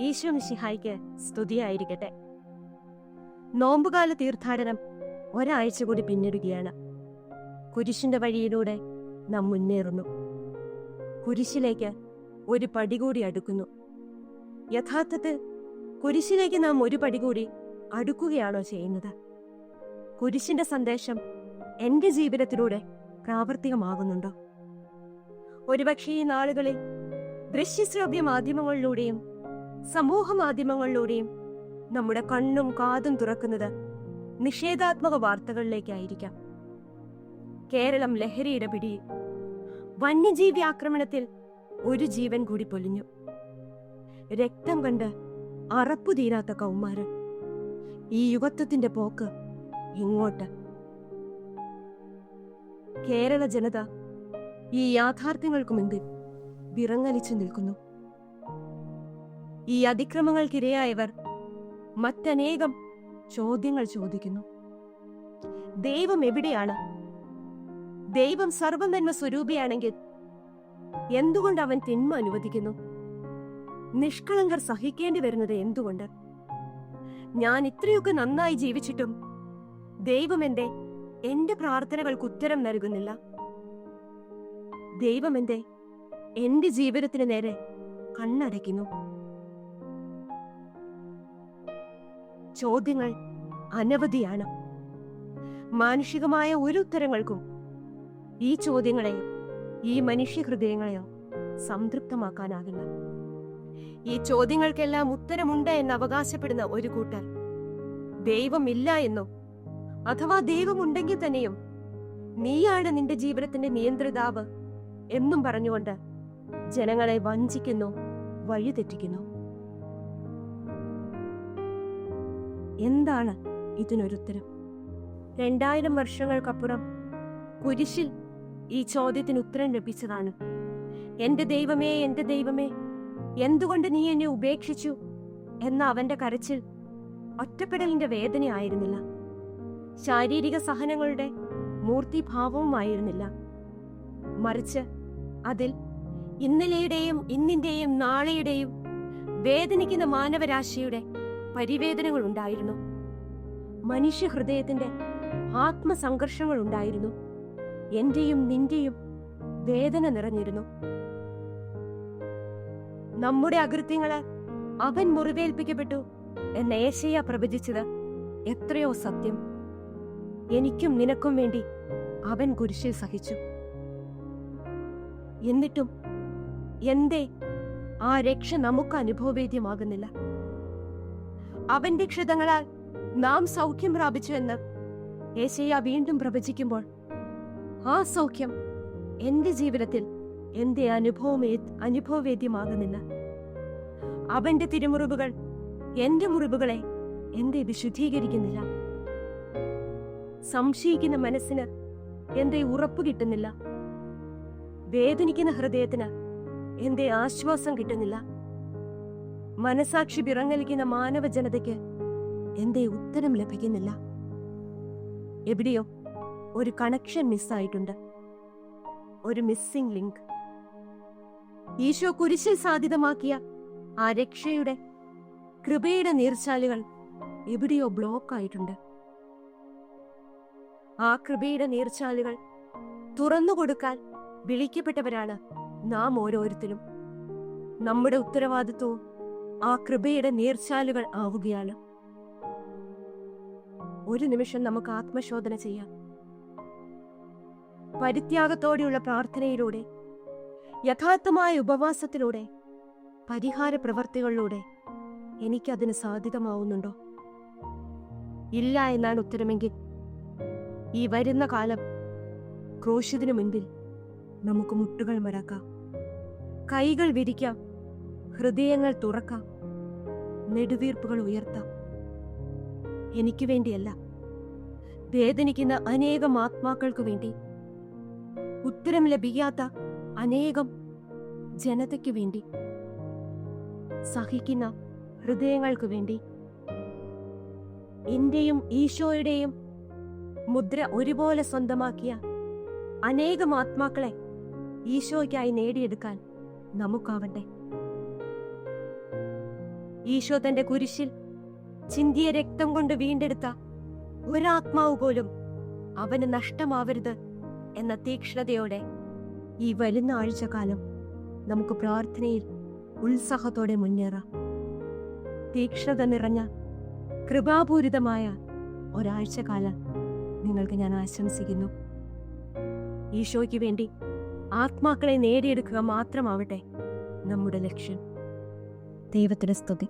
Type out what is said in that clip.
ഈശോ മിഷിഹായിക്ക് സ്തുതിയായിരിക്കട്ടെ. നോമ്പുകാല തീർത്ഥാടനം ഒരാഴ്ച കൂടി പിന്നിടുകയാണ്. കുരിശിന്റെ വഴിയിലൂടെ നാം മുന്നേറുന്നു. കുരിശിലേക്ക് ഒരു പടി കൂടി അടുക്കുന്നു. യഥാർത്ഥത്തിൽ കുരിശിലേക്ക് നാം ഒരു പടി കൂടി അടുക്കുകയാണോ ചെയ്യുന്നത്? കുരിശിന്റെ സന്ദേശം എന്റെ ജീവിതത്തിലൂടെ പ്രാവർത്തികമാകുന്നുണ്ടോ? ഒരുപക്ഷെ ഈ നാളുകളിൽ ദൃശ്യശ്രവ്യ മാധ്യമങ്ങളിലൂടെയും സമൂഹ മാധ്യമങ്ങളിലൂടെയും നമ്മുടെ കണ്ണും കാതും തുറക്കുന്നത് നിഷേധാത്മക വാർത്തകളിലേക്കായിരിക്കാം. കേരളം ലഹരിയുടെ പിടിയിൽ വന്യജീവി ആക്രമണത്തിൽ ഒരു ജീവൻ കൂടി പൊലിഞ്ഞു. രക്തം കണ്ട് അറപ്പു തീരാത്ത കൗമാരൻ ഈ യുഗത്വത്തിന്റെ പോക്ക് ഇങ്ങോട്ട്. കേരള ജനത ഈ യാഥാർത്ഥ്യങ്ങൾക്കു മുൻപിൽ വിറങ്ങലിച്ചു നിൽക്കുന്നു. ഈ അതിക്രമങ്ങൾക്കിരയായവർ മറ്റനേകം ചോദ്യങ്ങൾ ചോദിക്കുന്നു. ദൈവം എവിടെയാണ്? ദൈവം സർവനന്മ സ്വരൂപിയാണെങ്കിൽ എന്തുകൊണ്ട് അവൻ തിന്മ അനുവദിക്കുന്നു? നിഷ്കളങ്കർ സഹിക്കേണ്ടി വരുന്നത് എന്തുകൊണ്ട്? ഞാൻ ഇത്രയൊക്കെ നന്നായി ജീവിച്ചിട്ടും ദൈവം എന്റെ എന്റെ പ്രാർത്ഥനകൾക്ക് ഉത്തരം നൽകുന്നില്ല. ദൈവം എന്റെ എന്റെ ജീവിതത്തിന് നേരെ കണ്ണടയ്ക്കുന്നു. ചോദ്യങ്ങൾ അനവധിയാണ്. മാനുഷികമായ ഒരു ഉത്തരങ്ങൾക്കും ഈ ചോദ്യങ്ങളെയോ ഈ മനുഷ്യ ഹൃദയങ്ങളെയോ സംതൃപ്തമാക്കാനാകില്ല. ഈ ചോദ്യങ്ങൾക്കെല്ലാം ഉത്തരമുണ്ട് എന്ന് അവകാശപ്പെടുന്ന ഒരു കൂട്ടർ ദൈവമില്ല എന്നോ അഥവാ ദൈവമുണ്ടെങ്കിൽ തന്നെയും നീയാണ് നിന്റെ ജീവിതത്തിന്റെ നിയന്ത്രിതാവ് എന്നും പറഞ്ഞുകൊണ്ട് ജനങ്ങളെ വഞ്ചിക്കുന്നു വഴിതെറ്റിക്കുന്നു. എന്താണ് ഇതിനൊരുത്തരം? രണ്ടായിരം വർഷങ്ങൾക്കപ്പുറം കുരിശിൽ ഈ ചോദ്യത്തിന് ഉത്തരം ലഭിച്ചതാണ്. എന്റെ ദൈവമേ എന്റെ ദൈവമേ എന്തുകൊണ്ട് നീ എന്നെ ഉപേക്ഷിച്ചു? എന്ന അവന്റെ കരച്ചിൽ ഒറ്റപ്പെടലിന്റെ വേദനയായിരുന്നില്ല ശാരീരിക സഹനങ്ങളുടെ മൂർത്തിഭാവവുമായിരുന്നില്ല. മറിച്ച് അതിൽ ഇന്നലെയുടെയും ഇന്നിന്റെയും നാളെയുടെയും വേദനിക്കുന്ന മാനവരാശിയുടെ പരിവേദനകൾ ഉണ്ടായിരുന്നു മനുഷ്യ ഹൃദയത്തിന്റെ ആത്മസംഘർഷങ്ങൾ ഉണ്ടായിരുന്നു എന്റെയും നിന്റെയും വേദന നിറഞ്ഞിരുന്നു. നമ്മുടെ അകൃത്യങ്ങളാൽ അവൻ മുറിവേൽപ്പിക്കപ്പെട്ടു എന്ന ഏശയ്യ പ്രവചിച്ചത് എത്രയോ സത്യം. എനിക്കും നിനക്കും വേണ്ടി അവൻ കുരിശിൽ സഹിച്ചു. എന്നിട്ടും എന്തേ ആ രക്ഷ നമുക്ക് അനുഭവവേദ്യമാകുന്നില്ല അവന്റെ ക്ഷതങ്ങളാൽ നാം സൗഖ്യം പ്രാപിച്ചു എന്ന് ഏശയ്യ വീണ്ടും പ്രവചിക്കുമ്പോൾ ആ സൗഖ്യം എന്റെ ജീവിതത്തിൽ എന്റെ അനുഭവം അനുഭവവേദ്യമാകുന്നില്ല. അവന്റെ തിരുമുറിവുകൾ എന്റെ മുറിവുകളെ എന്തേ വിശുദ്ധീകരിക്കുന്നില്ല സംശയിക്കുന്ന മനസ്സിന് എന്തേ ഉറപ്പ് കിട്ടുന്നില്ല. വേദനിക്കുന്ന ഹൃദയത്തിന് എന്തേ ആശ്വാസം കിട്ടുന്നില്ല. മനസാക്ഷി പിറങ്ങലിക്കുന്ന മാനവ ജനതയ്ക്ക് എന്തേ ഉത്തരം ലഭിക്കുന്നില്ല? എവിടെയോ ഒരു കണക്ഷൻ മിസ്സായിട്ടുണ്ട് ഒരു മിസ്സിംഗ് ലിങ്ക് ഈശോ കുരിശിൽ സാധ്യതമാക്കിയ ആ രക്ഷയുടെ കൃപയുടെ നീർച്ചാലുകൾ എവിടെയോ ബ്ലോക്ക് ആയിട്ടുണ്ട്. ആ കൃപയുടെ നീർച്ചാലുകൾ തുറന്നു കൊടുക്കാൻ വിളിക്കപ്പെട്ടവരാണ് നാം ഓരോരുത്തരും. നമ്മുടെ ഉത്തരവാദിത്വവും ആ കൃപയുടെ നീർച്ചാലുകൾ ആവുകയാണ്. ഒരു നിമിഷം നമുക്ക് ആത്മശോധന ചെയ്യാം. പരിത്യാഗത്തോടെയുള്ള പ്രാർത്ഥനയിലൂടെ യഥാർത്ഥമായ ഉപവാസത്തിലൂടെ പരിഹാര പ്രവർത്തികളിലൂടെ എനിക്കതിന് സാധ്യതമാവുന്നുണ്ടോ ഇല്ല എന്നാണ് ഉത്തരമെങ്കിൽ ഈ വരുന്ന കാലം ക്രോശിതിനു മുൻപിൽ നമുക്ക് മുട്ടുകൾ മടക്കാം കൈകൾ വിരിക്കാം. ഹൃദയങ്ങൾ തുറക്കാം. നെടുവീർപ്പുകൾ ഉയർത്താം. എനിക്ക് വേണ്ടിയല്ല. വേദനിക്കുന്ന അനേകം ആത്മാക്കൾക്ക് വേണ്ടി. ഉത്തരം ലഭിക്കാത്ത അനേകം ജനതയ്ക്ക് വേണ്ടി. സഹിക്കുന്ന ഹൃദയങ്ങൾക്ക് വേണ്ടി. എന്റെയും ഈശോയുടെയും മുദ്ര ഒരുപോലെ സ്വന്തമാക്കിയ അനേകം ആത്മാക്കളെ ഈശോയ്ക്കായി നേടിയെടുക്കാൻ നമുക്കാവട്ടെ. ഈശോ തന്റെ കുരിശിൽ ചിന്തിയ രക്തം കൊണ്ട് വീണ്ടെടുത്ത ഒരാത്മാവ് പോലും അവന് നഷ്ടമാവരുത് എന്ന തീക്ഷ്ണതയോടെ ഈ വരുന്ന ആഴ്ചകാലം നമുക്ക് പ്രാർത്ഥനയിൽ ഉത്സാഹത്തോടെ മുന്നേറാം. തീക്ഷ്ണത നിറഞ്ഞ കൃപാപൂരിതമായ ഒരാഴ്ചകാലം നിങ്ങൾക്ക് ഞാൻ ആശംസിക്കുന്നു. ഈശോയ്ക്ക് വേണ്ടി ആത്മാക്കളെ നേടിയെടുക്കുക മാത്രമാവട്ടെ നമ്മുടെ ലക്ഷ്യം. ദൈവത്തിന് സ്തുതി.